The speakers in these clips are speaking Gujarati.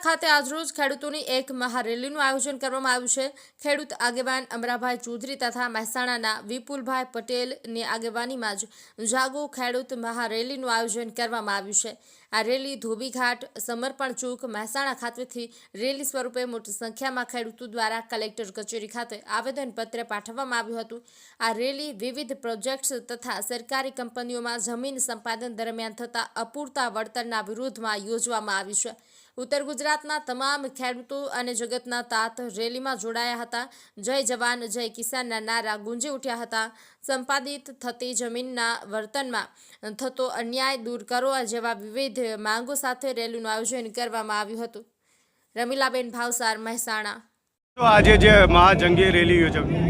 ખાતે આજરોજ ખેડૂતોની એક મહારેલીનું આયોજન કરવામાં આવ્યું છે. ખેડૂત આગેવાન અમરાભાઈ ચૌધરી તથા મહેસાણાના વિપુલભાઈ પટેલની આગેવાનીમાં જ જાગો ખેડૂત મહારેલીનું આયોજન કરવામાં આવ્યું છે. આ રેલી ધોબીઘાટ, સમર્પણ ચોક, મહેસાણા ખાતેથી રેલી સ્વરૂપે મોટી સંખ્યામાં ખેડૂતો દ્વારા કલેક્ટર કચેરી ખાતે આવેદનપત્ર પાઠવવામાં આવ્યું હતું. આ રેલી વિવિધ પ્રોજેક્ટ્સ તથા સરકારી કંપનીઓમાં જમીન સંપાદન દરમિયાન થતા અપૂરતા વળતરના વિરોધમાં યોજવામાં આવી છે. ઉત્તર ગુજરાતના તમામ ખેડૂતો અને જગતના તાત રેલીમાં જોડાયા હતા. જય જવાન, જય કિસાનના નારા ગુંજી ઉઠ્યા હતા. સંપાદિત થતી જમીનના વર્તનમાં થતો અન્યાય દૂર કરવા જેવા વિવિધ માંગો સાથે રેલીનું આયોજન કરવામાં આવ્યું હતું. રમીલાબેન ભાવસાર મહેસાણા. તો આજે જે મહાજંગી રેલી યોજાવી.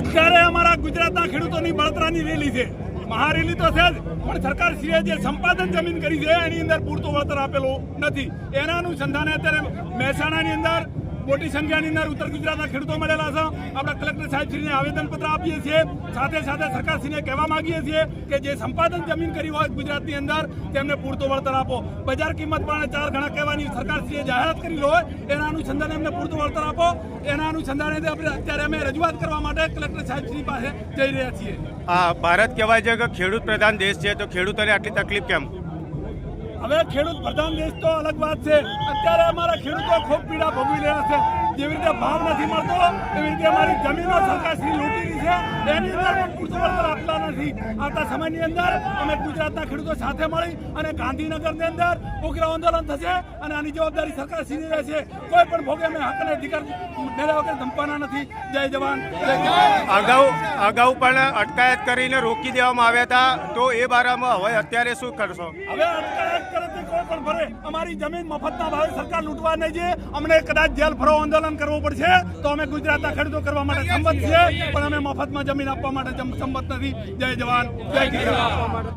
અત્યારે અમારા ગુજરાતના ખેડૂતોની બળતરાની રેલી છે. મહારેલી તો છે જ પણ સરકાર શ્રીએ જે સંપાદન જમીન કરી છે એની અંદર પૂરતું વળતર આપેલું નથી. એના અનુસંધાને અત્યારે મહેસાણાની અંદર મોટી સંખ્યાની અંદર ઉત્તર ગુજરાતના ખેડૂતો મળેલા છે. આપણે કલેક્ટર સાહેબશ્રીને આવેદનપત્ર આપીએ છીએ. સાથે સાથે સરકારશ્રીને કહેવા માગીએ છીએ કે જે સંપાદન જમીન કરી હોય ગુજરાતની અંદર, તેમને પૂરતું વળતર આપો. બજાર કિંમત પણ ચાર ગણા કહેવાની સરકારશ્રીએ જાહેરાત કરી હોય, એના અનુસંધાને એમને પૂરતું વળતર આપો. એના અનુસંધાને આપણે અત્યારે અમે રજૂઆત કરવા માટે કલેક્ટર સાહેબશ્રી પાસે જઈ રહ્યા છીએ. આ ભારત કહેવાય છે કે ખેડૂત પ્રધાન દેશ છે, તો ખેડૂતોને આટલી તકલીફ કેમ? હવે ખેડૂત પ્રધાન દેશ તો અલગ વાત છે. અત્યારે અમારા ખેડૂતો ખૂબ પીડા ભોગવી રહ્યા છે. જેવી રીતે ભાવ નથી મળતો એવી રીતે અમારી જમીનો સરકારશ્રી લૂંટી રહી છે. એની અંદર પણ પૂરતું વળતર આપતા નથી. આવતા સમયની અંદર અમે ગુજરાતના ખેડૂતો સાથે મળી અને ગાંધીનગરની અંદર ઉગ્ર આંદોલન થશે અને આની જવાબદારી સરકારશ્રીની રહેશે. કોઈ પણ ભોગે અમે હક અને અધિકાર મેળવ્યા વગર ધમવાના નથી. જય જવાન. અગાઉ અગાઉ પણ અટકાયત કરીને રોકી દેવામાં આવ્યા હતા. તો એ બારામાં હવે અત્યારે શું કરશો? હવે અટકાયત કોઈ પણ ભરે, અમારી જમીન મફતના ભાવે સરકાર લૂંટવા નહીં છે અમને કદાચ જેલ ફરો આંદોલન કરવું પડશે, તો અમે ગુજરાતના ખેડૂતો કરવા માટે સંમત છીએ, પણ અમે મફતમાં જમીન આપવા માટે સંમત નથી. જય જવાન, જય કિસાન.